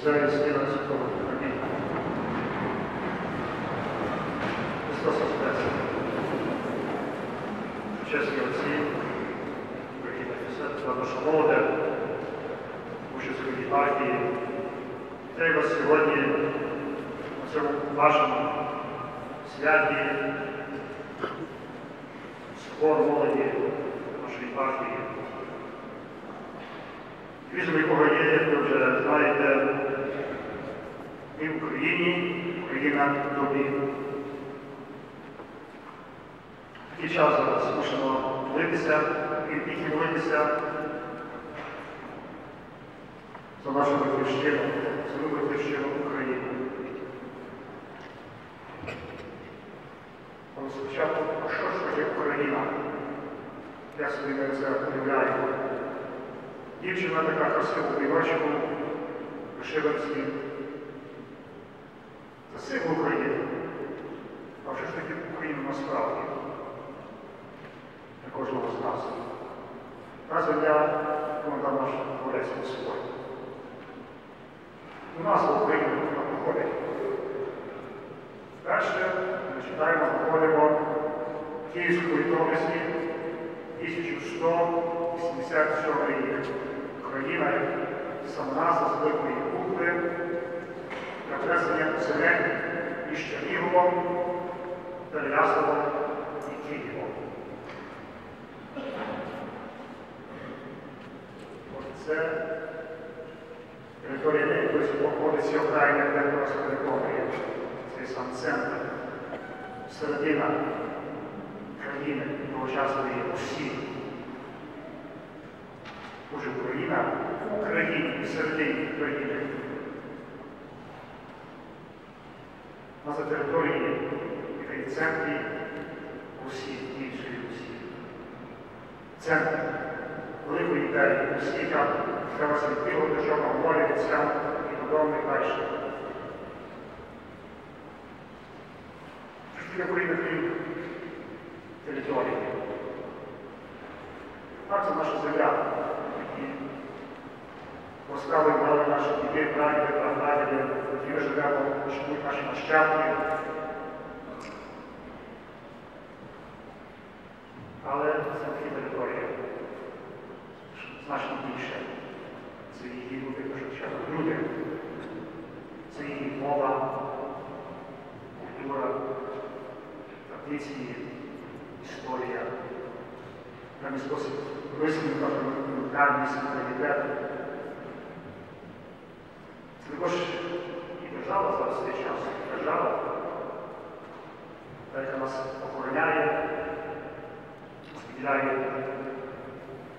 Святого Духа. Амінь. Христос Воскрес. Чесні отці, дорогі офіцери, наша молоде, участь партії. Вітаю вас сьогодні на цьому вашому святі собору молоді нашої партії. Візом якого є, як ви вже знаєте, і в Україні, Україна в добі. Такий час зараз мусимо молитися і тільки молитися за нашу батьківщину, за батьківщину України. Але спочатку, а що ж таке Україна? Я собі не це уявляю. Дівчина така красива в віночку, вишиванці. Це символ України. А вже ж таки Україна насправді для кожного з нас. Разве я коментар наш творець Господь. У нас в Україні вона походить. Перше ми читаємо, походимо Київської літописі 1187 рік. Україна сама за великої букви накреслення земель між Черніговом, Переяславом і Києвом. Це територія не якось походиться окраїна Дніпровська територія. Це сам центр, середина країни тогочасної Росії. Отже, Україна в Україні, середині країни. На за є в центрі Росії, Київської Росії. Центр великої імперії Росії, яка треба світило Державного моря, Оцеан і подобне далі. Що таке Україна крім території? Так, це наша земля, поставили наші діти, прадіди, прадіди, ми живемо, живуть наші нащадки. Але це такі території значно більше. Це її люди, люди. Це її мова, культура, традиції, історія, певний спосіб висновка, ментальність, менталітет. Також держава зараз цей час, держава, яка нас охороняє, виділяє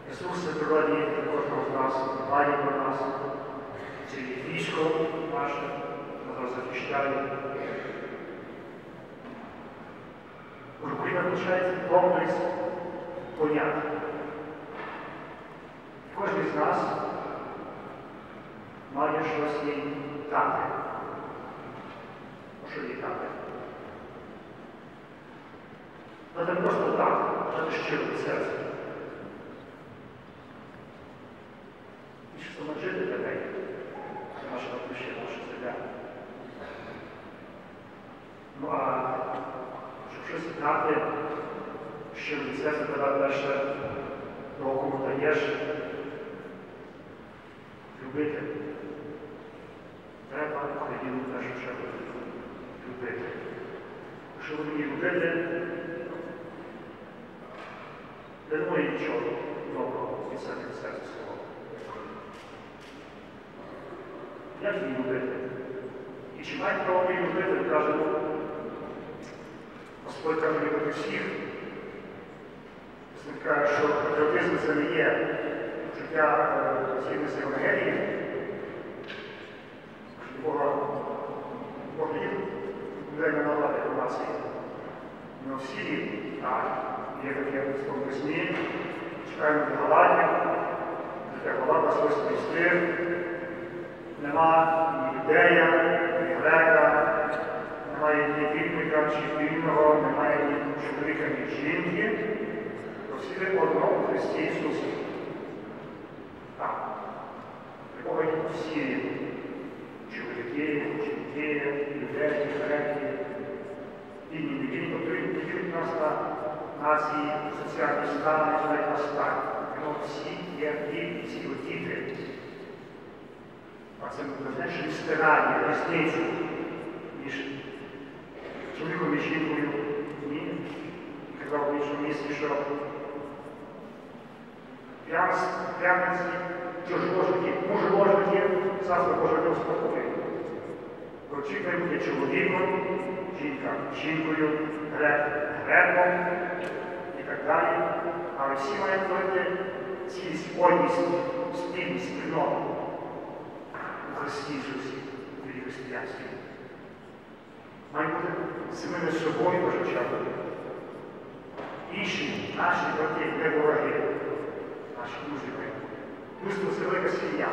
ресурси природні кожного з нас, дбає про нас, це військо наше, нас захищає. Україна включається комплекс понять. Кожен з нас має щось їй дати. Що їй дати? Треба не просто так, треба щиро від серця. І що саме жити для неї. Це наша батьківщина, наша земля. Ну а щоб щось дати, щиро від серця, треба перше того, кому даєш, любити. Треба країну першу чергу любити. Якщо ви її любите, не немає нічого доброго від себе від серця свого. Як її любити? І чи мають право її любити, каже, Господь каже любити всіх. Каже, що патріотизм це не є життя згідно з Євангелієм, Бога Бог людей не надати інформації. Не всі, так, вірити Європейському весні, чекаємо відголання, нехай голова щось містив. Нема ні ідея, ні грека, немає ні вільника чи вільного, немає ні чоловіка, ні жінки. Всі одному Христі Ісусі. Так. Приходять всі чоловіки, жінки, людей, греки, і ні, які потрібні нас на нації соціальні стани на останні. Тому всі є рівні ці діти. А це що стирання, різницю між чоловіком і жінкою. Казав в іншому місці, що п'яниці, чужоложники, мужоложники, царство Боже не успокоює. Прочікує буде чоловіком, жінка, жінкою, греком греком і так всі мають творити ці спільність, спільність, спільноту у Христі Ісусі, в християнстві. Має бути самими собою божечами. Інші наші брати, не вороги, наші друзі. Людство це велика сім'я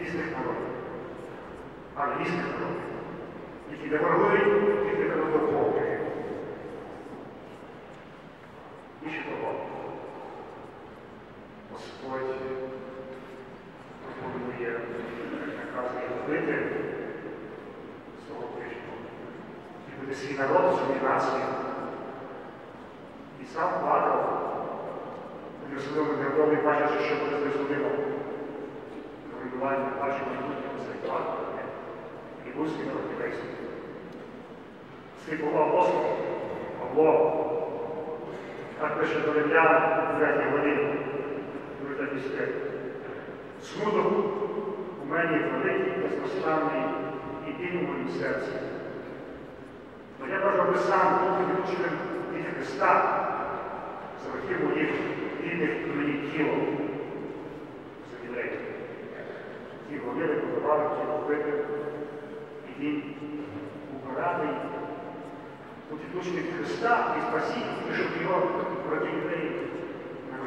різних народів, але різних народів, які не ворогують, які не вороговують. Більше того, Господь пропонує, наказує робити свого ближнього. І буде свій народ, свою націю. І сам плакав Єрусалиму Григорій, бачачи, що буде з Єрусалимом. Руйнування бачив майбутнього плакав. І свій народ єврейський. Свій Павло, так пише до Римлян, в 3 годині, дуже місце. Смуток у мені великий, безостанний і біль у моїм серці. Но я бажав би сам бути відчиним від Христа, за років моїх рідних мені тіло за євреїв. Говорили, подавали, ті робити, і він душі від Христа і спасіння, щоб його євреїв не.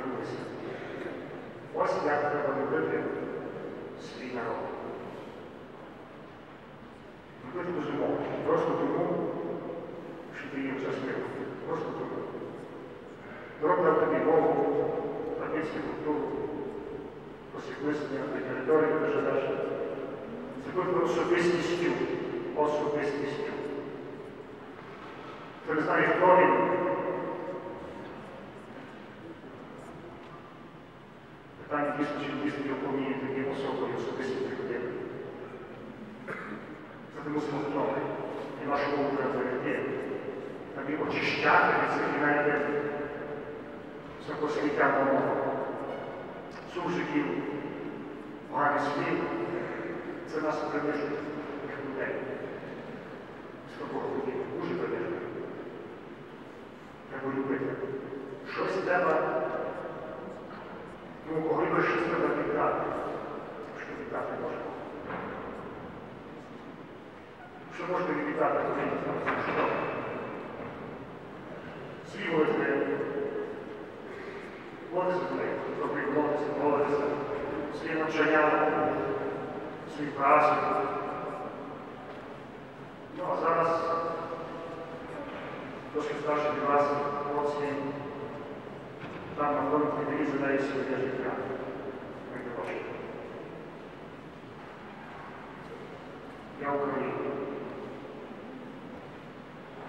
Ось як треба любити свій народ. Любити безумовно. Просто тому, що ти є щасливий. Просто тому. Дорога тобі Богу, традицію культуру, посвітлисення на території, де живеш. Це бути особистістю, особистістю. Ти не знаєш, хто він. Питання дійсно, чи дійсно його повніє таким особою особистістю людини. Це мусимо вдома. І нашу мову треба завжди. Там і очищати від цих знаєте, всякого сміття поганих слів. Це нас принижує, як людей. З людей. Дуже принижує. Треба любити. Щось треба, ну, коли би щось треба віддати. Що віддати можна. Що можна віддати, коли не знаю, що? Них, добрий молитися, молитися, свої навчання, свої праці. Ну, а зараз трошки старші від вас хлопці там на фронті війни задають своє життя. Ми також. Я Україна.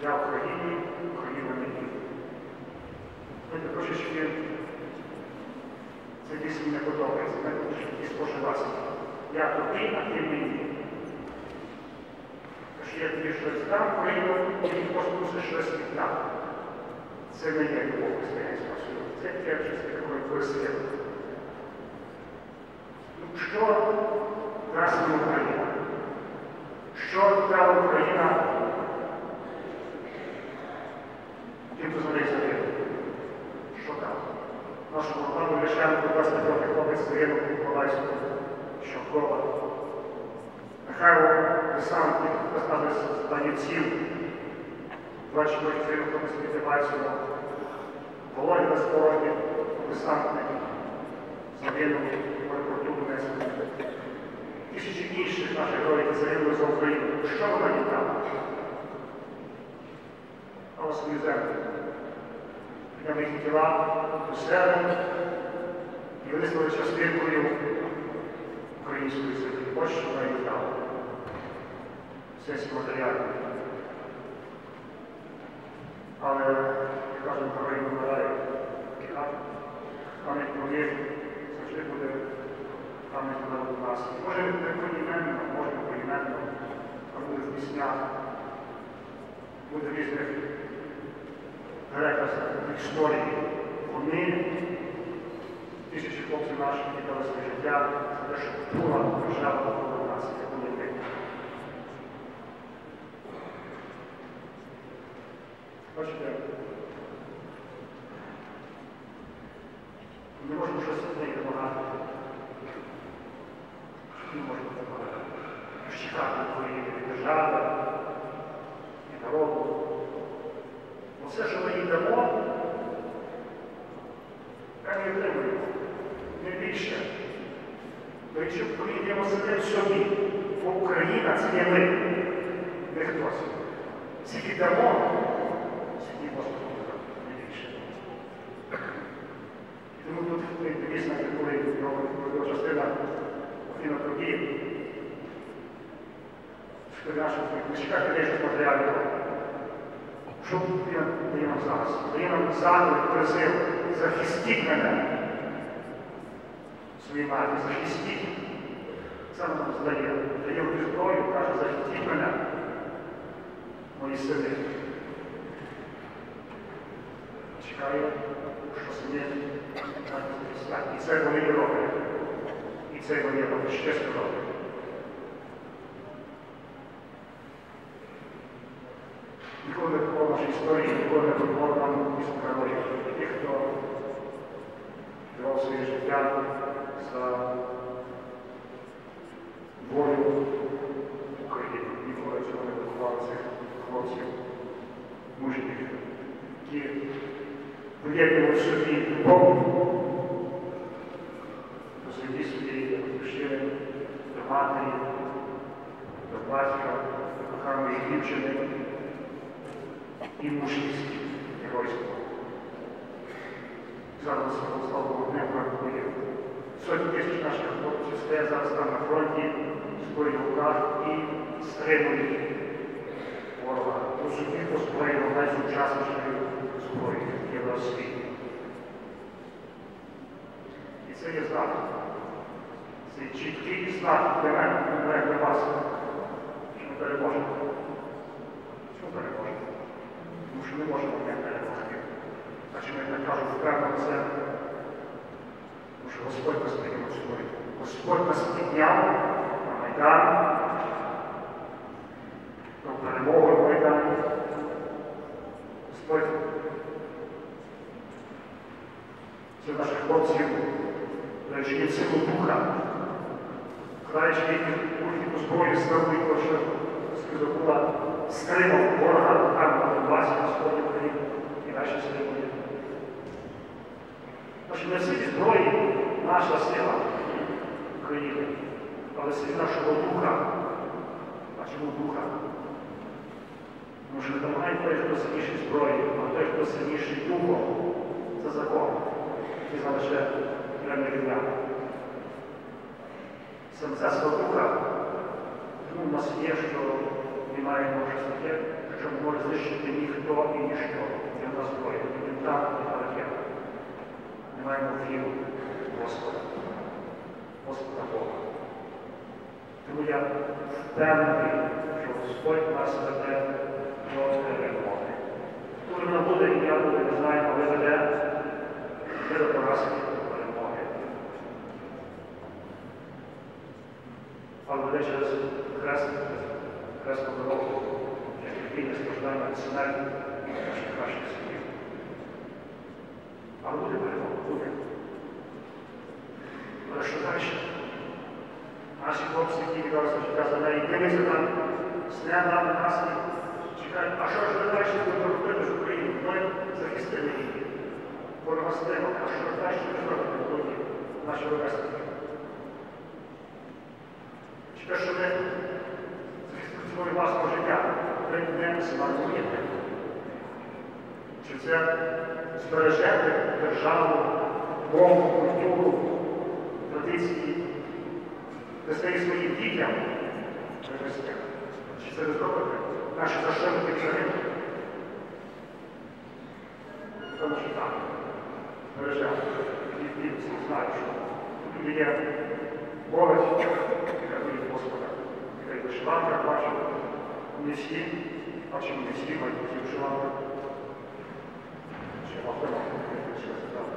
Я в Україні, Україна мені. Знаєте, трошечки це дійсно не подобається, трошки споживатися. Я тобі, а ти мені. Тож я тобі щось дам, Україну, і ти просто мусиш щось віддати. Це не є любов християнська суду. Це щось таке користує. Ну, що дасть Україна? Що дала Україна тим, хто за неї загинув? Що там? Нашому пану Ляшенку 20 років хлопець загинув в Миколаївську, що вкола. Михайло Десантник, поставив з Данівців, 24 хлопець Підтибайського. Володя Безпорожній, десантник, загинув в аеропорту Донецьку. Тисячі інших наших героїв, загинули за Україну. Що вона дала? А ось свою землю. Їхні тіла себе і вони стали частинкою української землі. Ось що вона їм дала. Сенсі матеріальної. Але, як кажуть, вмирають. А пам'ять про них завжди буде пам'яті народу нації. Може не поіменно, може поіменно, а буде в піснях, буде в різних переказах історії. Вони, тисячі хлопців наших, віддали своє життя за те, щоб була держава народу нації, як вони ми. Бачите, ми можемо щось одне вимагати. Що ми можемо вимагати? Чекати твої держави і народу. Все, що ми їй дамо, так і отримуємо. Не більше. Якщо прийдемо самим собі, бо Україна це є ми, не хтось. Скільки дамо, скільки можемо не більше. Тому тут дійсно, коли його частина Афіна Туркії, що не чекати дещо матеріального. Що він дає нам зараз? Дає нам заклик, призив, захистіть мене. Своїй матері, захистіть. Це нам здає. Дає в зброю, каже, захистіть мене, мої сини. Чекаю, що сини і це вони і роблять. І це вони роблять, щастя роблять. Ніколи не було в нашій історії, ніколи не було нам із героїв. Тих, хто давав своє життя за волю України. і виховали цих хлопців, мужніх, які виявили в собі любов до своїх своєї батьківщини, до матері, до батька, до коханої дівчини і мужність геройського. Зараз слава Богу, не бракує. Сотні тисяч наших хлопців стоять зараз там на фронті, зброї в руках і стримують ворога. Розуміють озброєння найсучаснішою зброєю Євросвіті. І це є знак. Це чіткий знак для мене, для вас, що ми переможемо. Чому переможемо? Тому що не можемо. Ми так кажуть, впевнено це? Тому що Господь нас прийняв собою. Господь нас підняв на Майдан, на Майдані. Господь це наших хлопців, даючи їм силу духа, вкладаючи їхню зброю силу, що здобула ворога там на Донбасі, на сході України і наші стримує. Тож не всі зброї наша сила України, але сила нашого духа. А чому духа? Тому що допомагає той, хто сильніший зброєю, а той, хто сильніший духом, це закон, який знає лише певне рівня. Саме ця сила духа, тому в нас є, що ми маємо щось таке, що може знищити ніхто і ніщо. Це в нас зброя, ракета. Ми маємо віру Господа, Господа Бога. Тому я впевнений, що Господь нас веде до перемоги. Коли вона буде, і я буду, не знаю, але веде, ми до поразки до перемоги. Але веде через хрест, хрестну дорогу, як терпіння, страждання, смерть наших кращих синів. Але буде. Але що далі? Наші хлопці, які віддали своє життя за неї, дивляться там з неба на нас і чекають, а що ж ви далі будете робити з Україною? Ми захистили її. Стримали, а що ви зробите тоді наші ровесники? Чи те, що захистили ціною власного життя, ви не змарнуєте? Чи це збережете державу, мову, культуру, традиції, дасте своїм дітям? Чи це ви зробите? Наші зашивки загинуть? Тому що так. Бережемо. І всі знають, що є молодь, яка боїть Господа, яка й вишиванка бачу, не всі, а чому не всі мають всі вишиванки. Чи автоматом, як ще сказати.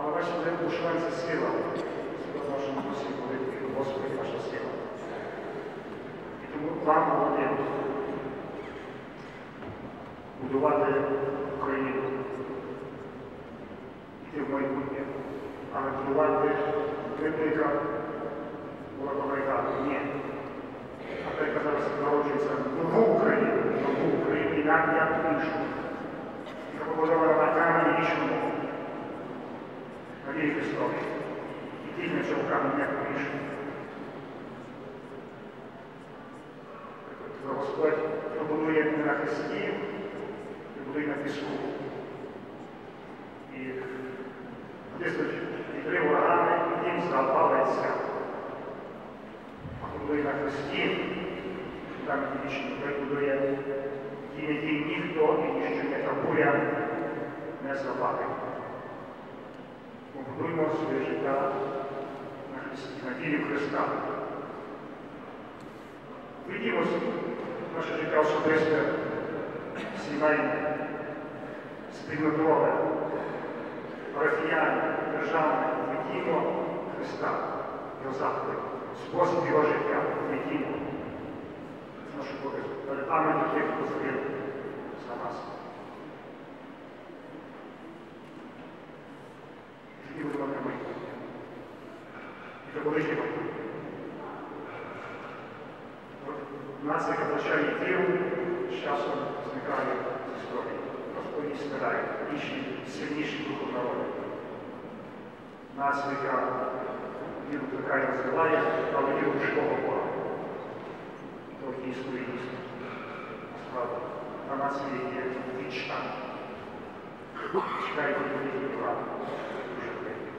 Але бачите, вишиванця сила, в нашому дусі молитві, Господи, наша сила. І тому вам головне будувати Україну, йти в майбутнє, а не будувати виплика Майдану. Ні. А так зараз народжується нову Україну, нову Україну і нам як іншу. Яка побудована на камені іншому. Надії Христові. І тільки цьому камені як іншу. Господь побудує на Христі, і будує на піску. І тиснуть і три урагани, і дім запалиться. А будує на Христі, там вічно прибудує тім, який ніхто і ніщо не табує, запалить. Побудуємо своє життя на Христі, Христа. Видімо наше життя особисте, сімейне, спільнотове, парафіяне, державне, видімо Христа, Його заклик, спосіб його життя, видімо. Це наш обов'язок. Перед нами хто зробив за нас. Тоді будемо на майбутнє. Майбутнє. Нація, втрачає віру, з часом зникає з історії. Її стирає інші сильніші духу народи. Нація, яка віру втикає, розвиває, але віру живого Бога. То існує дійсно. Насправді, та нація є вічна. Чекає відповідні права. Дуже прикро.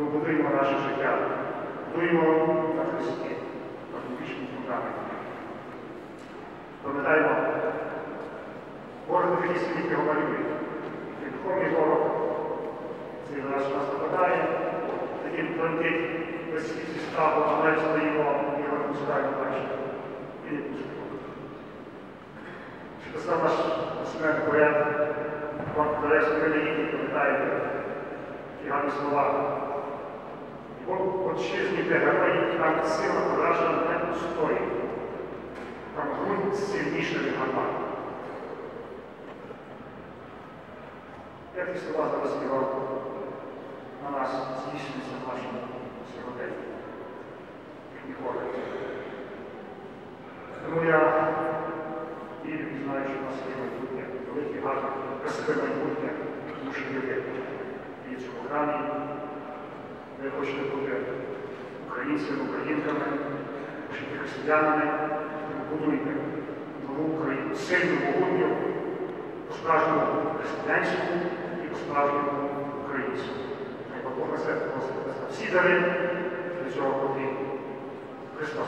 Тому будуємо наше життя. Будуємо на Христі, на вічній фундаменті. Пам'ятаємо, Боже такий світ його малює. Як духовний ворог, цей наш нас нападає, таким світ зі страху, але стоїмо і його не пускаємо далі. І не пустимо. Чи писав наш смерть поет, вам Корейський релігії, пам'ятаєте, ті гарні слова. Отчизні, де герої, там сила вражена не устоїть. Там грудь сильніша від гармат. Я ті слова зараз співав на нас здійснюється в нашому сьогоденні. Як ніколи. Тому я і знаю, що в нас є майбутнє, велике, гарне, красиве майбутнє, тому що є в цьому храмі. Хочете бути українцями, українками, християнами, будуйте нову Україну, сильну, могутню, у справжньому християнську і по-справжньому українську. Хай Бог на це Всі дари для цього потрібні. Христос.